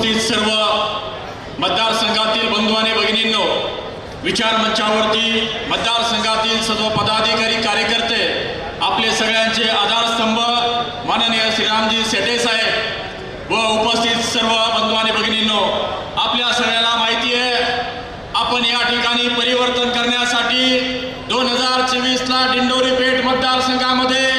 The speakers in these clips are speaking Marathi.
उपस्थित सर्व मतदारसंघातील बंधू आणि भगिनींनो विचार मंचावरती मतदारसंघातील सर्व पदाधिकारी कार्यकर्ते आपले सगळ्यांचे आधारस्तंभ माननीय श्रीरामजी सेटे साहेब व उपस्थित सर्व बंधू आणि भगिनींनो आपल्या सगळ्यांना माहिती आहे आपण या ठिकाणी परिवर्तन करण्यासाठी दोन हजार चोवीसला डिंडोरी पेठ मतदारसंघामध्ये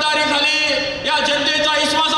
खबरदारी झाली. या जनतेचा विश्वास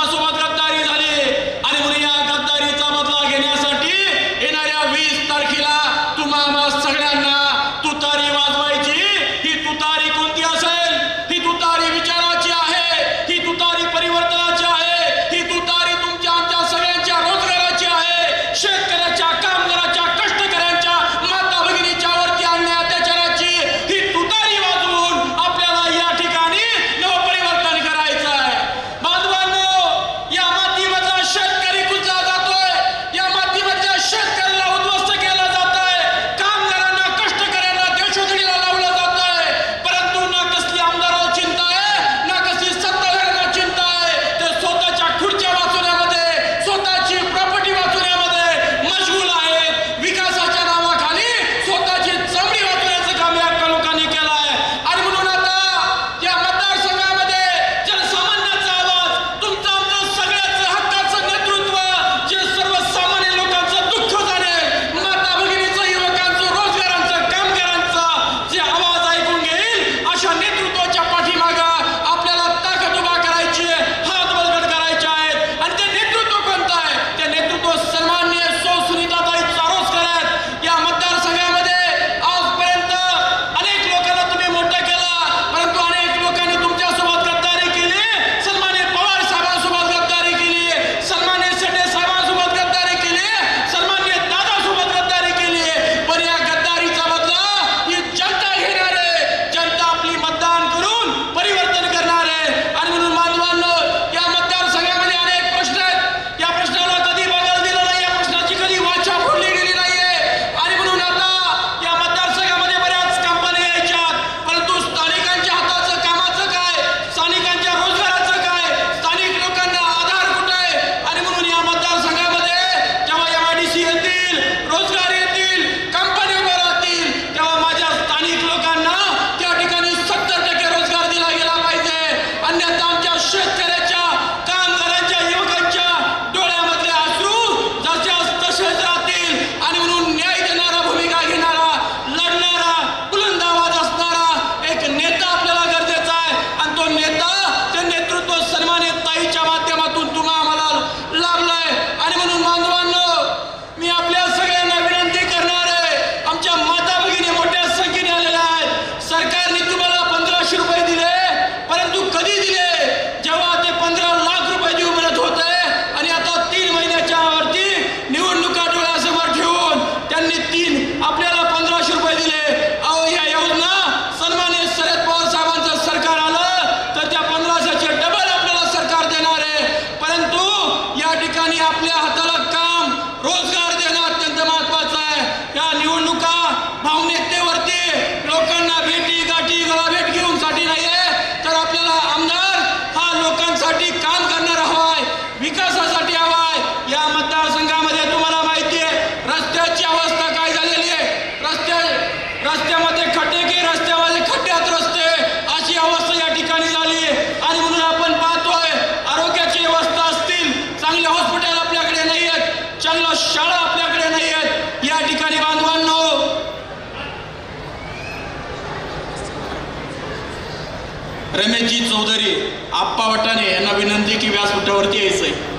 रमेशजी चौधरी आप्पा वटाने यांना विनंती की व्यासपीठावरती यायचं आहे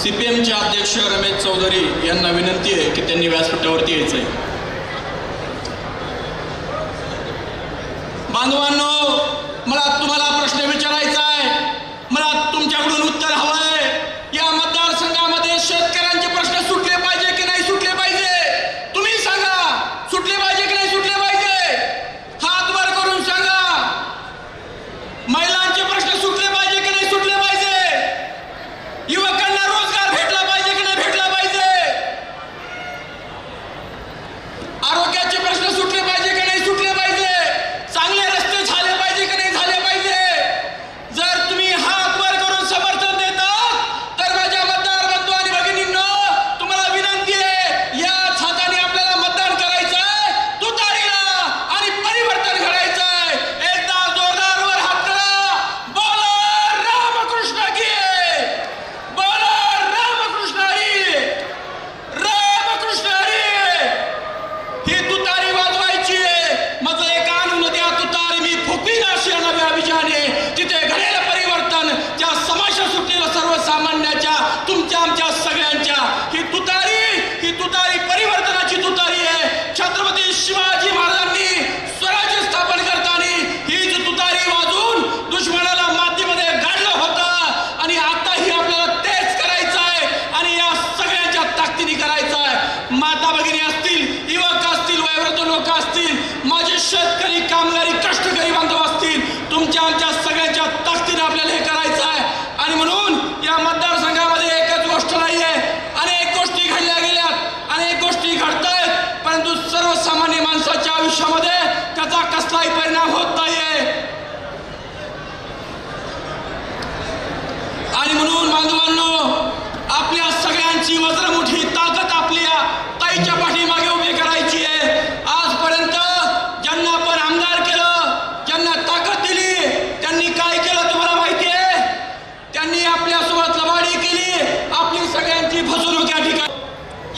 सीपीएमचे अध्यक्ष रमेश चौधरी यांना विनंती आहे की त्यांनी व्यासपीठावरती यायचं आहे बांधवांनो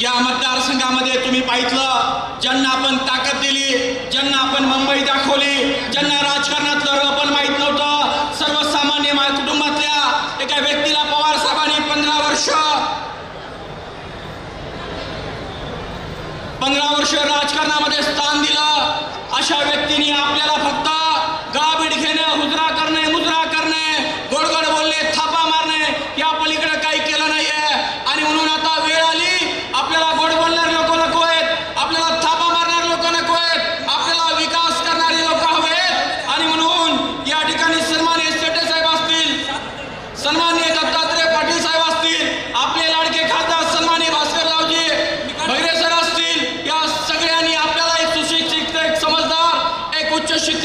या मतदारसंघामध्ये तुम्ही पाहितलं ज्यांना आपण ताकद दिली ज्यांना आपण मुंबई दाखवली ज्यांना राजकारणातलं र पण माहीत नव्हतं सर्वसामान्य कुटुंबातल्या एका व्यक्तीला पवार साहेबांनी पंधरा वर्ष पंधरा वर्ष राजकारणामध्ये स्थान दिलं. अशा व्यक्तीने आपल्याला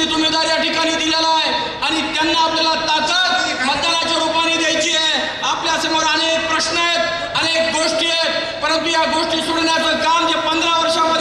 निश्चित उमेदवार या ठिकाणी दिलेला आहे आणि त्यांना आपल्याला ताकद मतदानाच्या रूपाने द्यायची आहे. आपल्यासमोर अनेक प्रश्न आहेत अनेक गोष्टी आहेत. परंतु या गोष्टी सोडण्याचं काम जे पंधरा वर्षामध्ये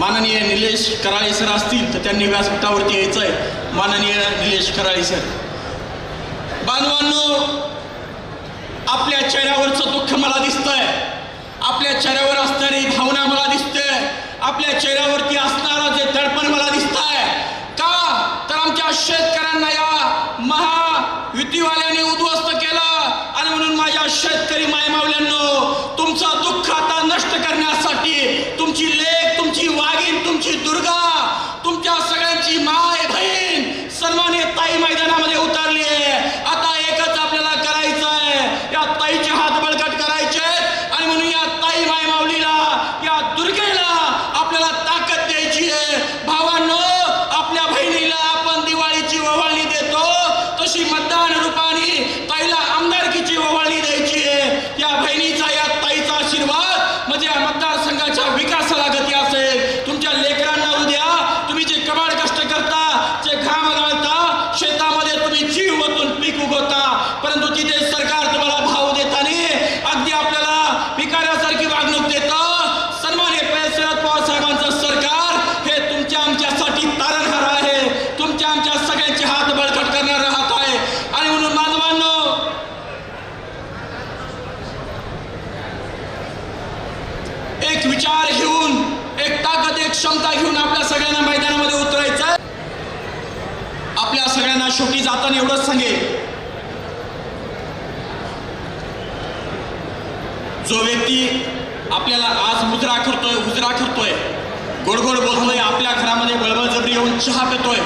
माननीय निलेश कराळे सर असतील तर त्यांनी व्यासपीठावरती यायचं आहे. माननीय निलेश कराळे सर. बांधवांनो आपल्या चेहऱ्यावरचं दुःख मला दिसतंय. आपल्या चेहऱ्यावर असणारी भावना मला दिसते आपल्या चेहऱ्यावरती असणारा जे दडपण मला दिसत आहे का? तर आमच्या शेतकऱ्यांना या महायुतीवाल्याने उद्ध्वस्त केलं. आणि म्हणून माझ्या शेतकरी मायमावल्यांना जो व्यक्ती आपल्याला आज मुजरा करतोय उजरा करतोय गोडगोड बोलतोय आपल्या घरामध्ये बळबळजबरी येऊन चहा पितोय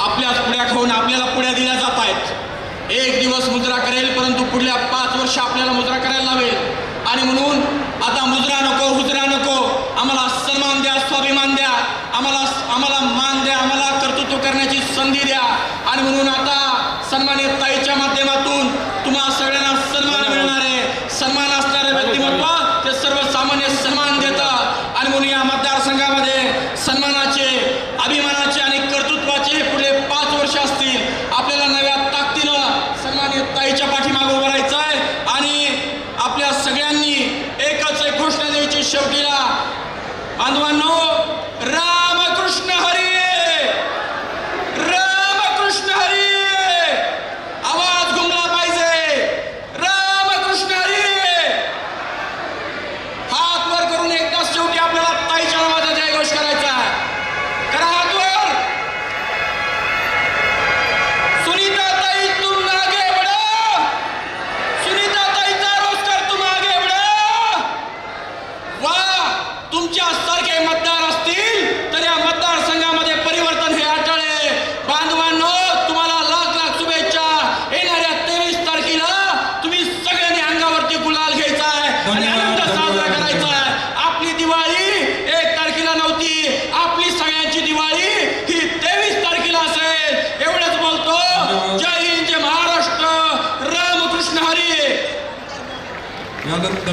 आपल्याच पुड्या खाऊन आपल्याला पुड्या दिल्या जात आहेत. एक दिवस मुजरा करेल परंतु पुढल्या पाच वर्ष आपल्याला मुजरा करायला लावेल. आणि म्हणून आता मुजरा नको हुजरा नको. आम्हाला सन्मान द्या स्वाभिमान द्या. आम्हाला आम्हाला मान द्या आम्हाला कर्तृत्व करण्याची संधी द्या. आणि म्हणून आता सन्मानित ताईच्या माध्यमात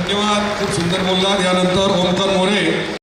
धन्यवाद. खूप सुंदर बोललात. यानंतर ओमकर मोरे.